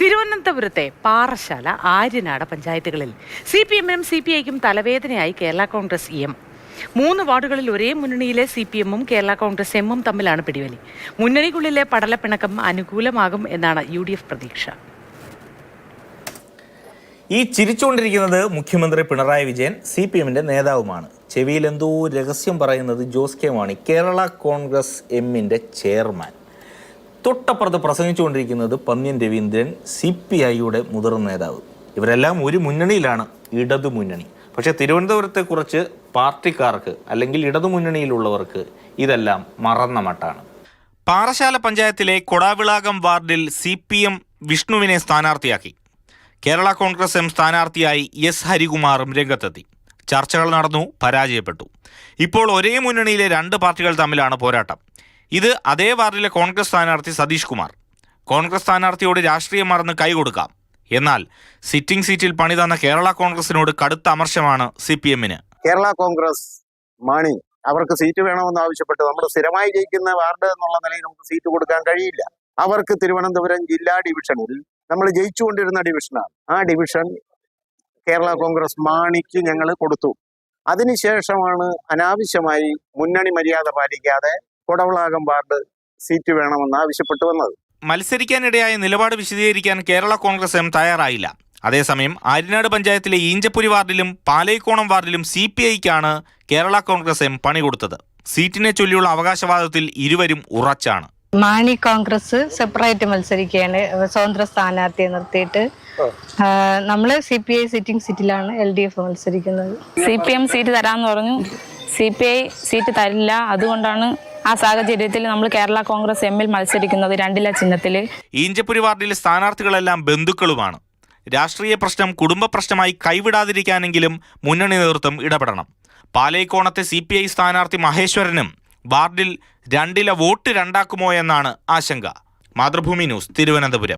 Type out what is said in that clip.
തിരുവനന്തപുരത്തെ പാറശാല ആര്യനാട് പഞ്ചായത്തുകളിൽ C P എമ്മിനും സി പി ഐക്കും തലവേദനയായി കേരള കോൺഗ്രസ് എം. മൂന്ന് വാർഡുകളിൽ ഒരേ മുന്നണിയിലെ സി പി എമ്മും കേരള കോൺഗ്രസ് എമ്മും തമ്മിലാണ് പിടിവലി. മുന്നണിക്കുള്ളിലെ പടലപ്പിണക്കം അനുകൂലമാകും എന്നാണ് യു ഡി എഫ് പ്രതീക്ഷ. ഈ ചിരിച്ചുകൊണ്ടിരിക്കുന്നത് മുഖ്യമന്ത്രി പിണറായി വിജയൻ സി പി എമ്മിന്റെ നേതാവുമാണ്. ചെവിയിൽ എന്തോ രഹസ്യം പറയുന്നത് ജോസ് കെ മാണി കേരള കോൺഗ്രസ് എമ്മിന്റെ ചെയർമാൻ. തൊട്ടപ്പുറത്ത് പ്രസംഗിച്ചുകൊണ്ടിരിക്കുന്നത് പന്ന്യൻ രവീന്ദ്രൻ സി പി ഐയുടെ മുതിർന്ന നേതാവ്. ഇവരെല്ലാം ഒരു മുന്നണിയിലാണ് ഇടതു മുന്നണി. പക്ഷേ തിരുവനന്തപുരത്തെ കുറിച്ച് പാർട്ടിക്കാർക്ക് അല്ലെങ്കിൽ ഇടതു മുന്നണിയിലുള്ളവർക്ക് ഇതെല്ലാം മറന്ന മട്ടാണ്. പാറശാല പഞ്ചായത്തിലെ കൊടാവിളാകം വാർഡിൽ സി പി എം വിഷ്ണുവിനെ സ്ഥാനാർത്ഥിയാക്കി. കേരള കോൺഗ്രസ് എം സ്ഥാനാർത്ഥിയായി എസ് ഹരികുമാറും രംഗത്തെത്തി. ചർച്ചകൾ നടന്നു പരാജയപ്പെട്ടു. ഇപ്പോൾ ഒരേ മുന്നണിയിലെ രണ്ട് പാർട്ടികൾ തമ്മിലാണ് പോരാട്ടം. ഇത് അതേ വാർഡിലെ കോൺഗ്രസ് സ്ഥാനാർത്ഥി സതീഷ് കുമാർ. കോൺഗ്രസ് സ്ഥാനാർത്ഥിയോട് രാഷ്ട്രീയം മറന്ന് കൈകൊടുക്കാം എന്നാൽ സിറ്റിംഗ് സീറ്റിൽ പണി തന്ന കേരള കോൺഗ്രസിനോട് കടുത്ത അമർശമാണ് സി പി എമ്മിന് കേരള കോൺഗ്രസ് മാണി അവർക്ക് സീറ്റ് വേണമെന്ന് ആവശ്യപ്പെട്ട് നമ്മൾ സ്ഥിരമായി ജയിക്കുന്ന വാർഡ് എന്നുള്ള നിലയിൽ നമുക്ക് സീറ്റ് കൊടുക്കാൻ കഴിയില്ല. അവർക്ക് തിരുവനന്തപുരം ജില്ലാ ഡിവിഷനിൽ നമ്മൾ ജയിച്ചുകൊണ്ടിരുന്ന ഡിവിഷനാണ്. ആ ഡിവിഷൻ കേരള കോൺഗ്രസ് മാണിക്ക് ഞങ്ങൾ കൊടുത്തു. അതിനുശേഷമാണ് അനാവശ്യമായി മുന്നണി മര്യാദ പാലിക്കാതെ കൊടവളാകം വാർഡ് സീറ്റ് വേണമെന്ന് ആവശ്യപ്പെട്ടു വന്നത്. മത്സരിക്കാനിടയായ നിലപാട് വിശദീകരിക്കാൻ കേരള കോൺഗ്രസ് എം തയ്യാറായില്ല. അതേസമയം ആര്യനാട് പഞ്ചായത്തിലെ ഈഞ്ചപ്പുരി വാർഡിലും പാലൈക്കോണം വാർഡിലും സി പി ഐക്കാണ് കേരള കോൺഗ്രസ് എം പണി കൊടുത്തത്. സീറ്റിനെ ചൊല്ലിയുള്ള അവകാശവാദത്തിൽ ഇരുവരും ഉറച്ചാണ്. മാണി കോൺഗ്രസ് സെപ്പറേറ്റ് മത്സരിക്കുകയാണ് സ്വതന്ത്ര സ്ഥാനാർത്ഥിയെ നിർത്തിയിട്ട്. നമ്മൾ സി പി ഐ സിറ്റിംഗ് സീറ്റിലാണ് എൽ ഡി എഫ് മത്സരിക്കുന്നത്. സി പി എം സീറ്റ് തരാന്ന് പറഞ്ഞു. സി പി ഐ സീറ്റ് തരില്ല. അതുകൊണ്ടാണ് ആ സാഹചര്യത്തിൽ നമ്മൾ കേരള കോൺഗ്രസ് എമ്മിൽ മത്സരിക്കുന്നത് രണ്ടില ചിഹ്നത്തിൽ ഈഞ്ചപ്പുരി വാർഡിലെ സ്ഥാനാർത്ഥികളെല്ലാം ബന്ധുക്കളുമാണ്. രാഷ്ട്രീയ പ്രശ്നം കുടുംബ പ്രശ്നമായി കൈവിടാതിരിക്കാനെങ്കിലും മുന്നണി നേതൃത്വം ഇടപെടണം. പാലയിക്കോണത്തെ സി പി ഐ സ്ഥാനാർത്ഥി മഹേശ്വരനും വാർഡിൽ രണ്ടില വോട്ട് രണ്ടാക്കുമോ എന്നാണ് ആശങ്ക. മാതൃഭൂമി ന്യൂസ് തിരുവനന്തപുരം.